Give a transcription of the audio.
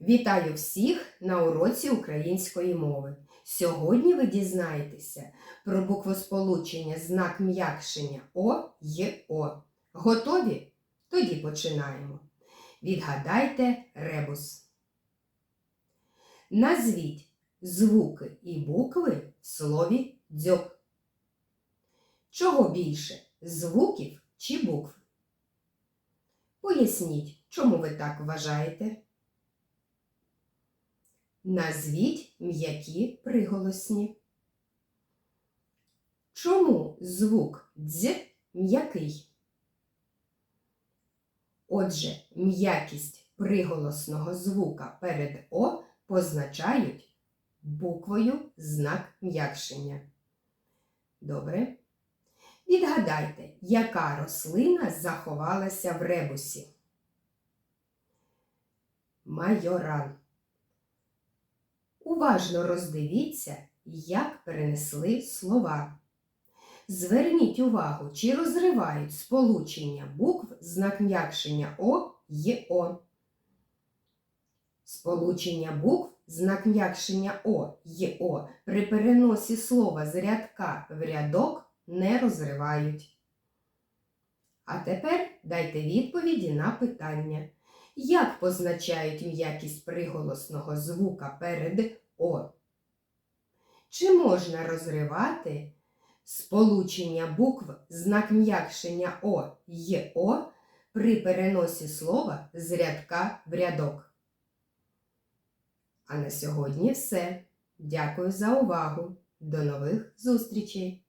Вітаю всіх на уроці української мови. Сьогодні ви дізнаєтеся про буквосполучення знак м'якшення О й О. Готові? Тоді починаємо. Відгадайте ребус. Назвіть звуки і букви в слові дзьоб. Чого більше звуків чи букв? Поясніть, чому ви так вважаєте? Назвіть м'які приголосні. Чому звук дз м'який? Отже, м'якість приголосного звука перед О позначають буквою знак м'якшення. Добре. Відгадайте, яка рослина заховалася в ребусі? Майоран. Уважно роздивіться, як перенесли слова. Зверніть увагу, чи розривають сполучення букв знак м'якшення О й О. Сполучення букв знак м'якшення О й О при переносі слова з рядка в рядок не розривають. А тепер дайте відповіді на питання. Як позначають м'якість приголосного звука перед О? Чи можна розривати сполучення букв знак м'якшення О й О при переносі слова з рядка в рядок? А на сьогодні все. Дякую за увагу. До нових зустрічей!